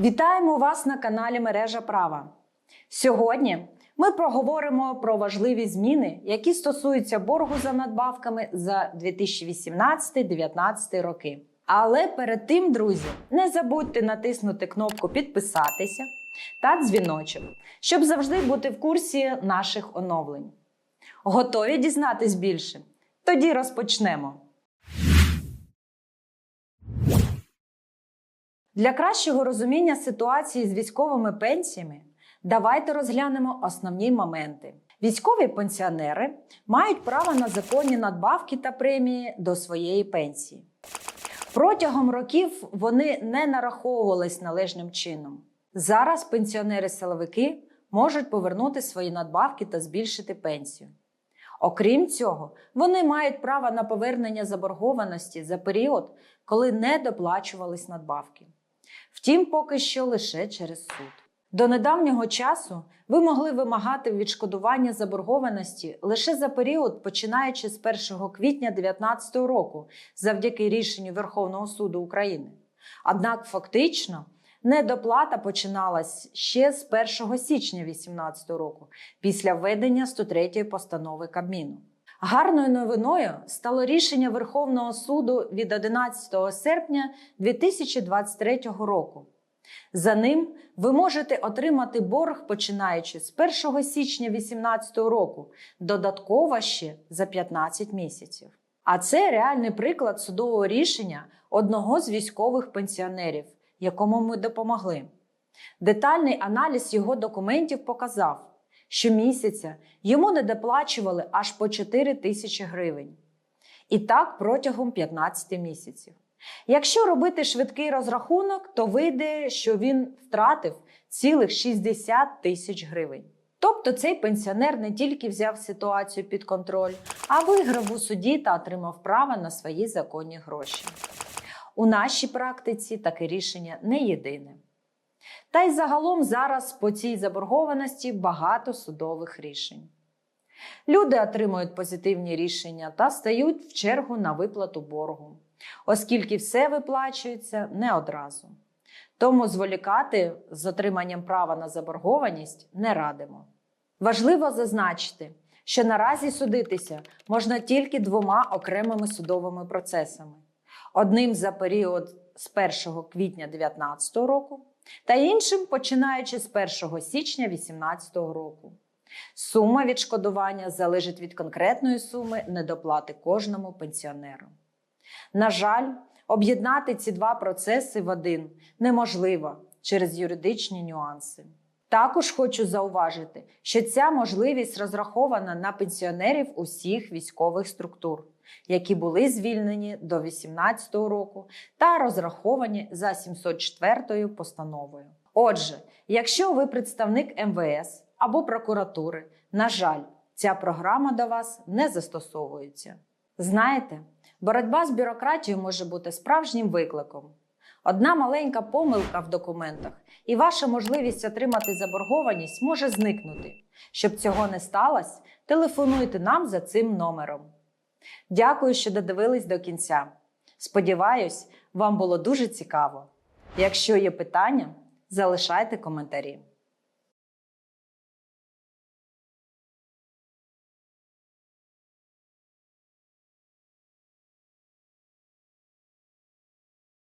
Вітаємо вас на каналі Мережа Права. Сьогодні ми проговоримо про важливі зміни, які стосуються боргу за надбавками за 2018-2019 роки. Але перед тим, друзі, не забудьте натиснути кнопку Підписатися та дзвіночок, щоб завжди бути в курсі наших оновлень. Готові дізнатись більше? Тоді розпочнемо. Для кращого розуміння ситуації з військовими пенсіями давайте розглянемо основні моменти. Військові пенсіонери мають право на законні надбавки та премії до своєї пенсії. Протягом років вони не нараховувались належним чином. Зараз пенсіонери-силовики можуть повернути свої надбавки та збільшити пенсію. Окрім цього, вони мають право на повернення заборгованості за період, коли не доплачувались надбавки. Втім, поки що лише через суд. До недавнього часу ви могли вимагати відшкодування заборгованості лише за період, починаючи з 1 квітня 2019 року, завдяки рішенню Верховного суду України. Однак фактично недоплата починалась ще з 1 січня 2018 року, після введення 103 постанови Кабміну. Гарною новиною стало рішення Верховного суду від 11 серпня 2023 року. За ним ви можете отримати борг починаючи з 1 січня 2018 року, додатково ще за 15 місяців. А це реальний приклад судового рішення одного з військових пенсіонерів, якому ми допомогли. Детальний аналіз його документів показав, що місяця йому не доплачували аж по 4 тисячі гривень. І так протягом 15 місяців. Якщо робити швидкий розрахунок, то вийде, що він втратив цілих 60 тисяч гривень. Тобто цей пенсіонер не тільки взяв ситуацію під контроль, а виграв у суді та отримав право на свої законні гроші. У нашій практиці таке рішення не єдине. Та й загалом зараз по цій заборгованості багато судових рішень. Люди отримують позитивні рішення та стають в чергу на виплату боргу, оскільки все виплачується не одразу. Тому зволікати з отриманням права на заборгованість не радимо. Важливо зазначити, що наразі судитися можна тільки двома окремими судовими процесами: одним за період з 1 квітня 2019 року та іншим починаючи з 1 січня 2018 року. Сума відшкодування залежить від конкретної суми недоплати кожному пенсіонеру. На жаль, об'єднати ці два процеси в один неможливо через юридичні нюанси. Також хочу зауважити, що ця можливість розрахована на пенсіонерів усіх військових структур, які були звільнені до 2018 року та розраховані за 704 постановою. Отже, якщо ви представник МВС або прокуратури, на жаль, ця програма до вас не застосовується. Знаєте, боротьба з бюрократією може бути справжнім викликом. Одна маленька помилка в документах, і ваша можливість отримати заборгованість може зникнути. Щоб цього не сталося, телефонуйте нам за цим номером. Дякую, що додивились до кінця. Сподіваюсь, вам було дуже цікаво. Якщо є питання, залишайте коментарі.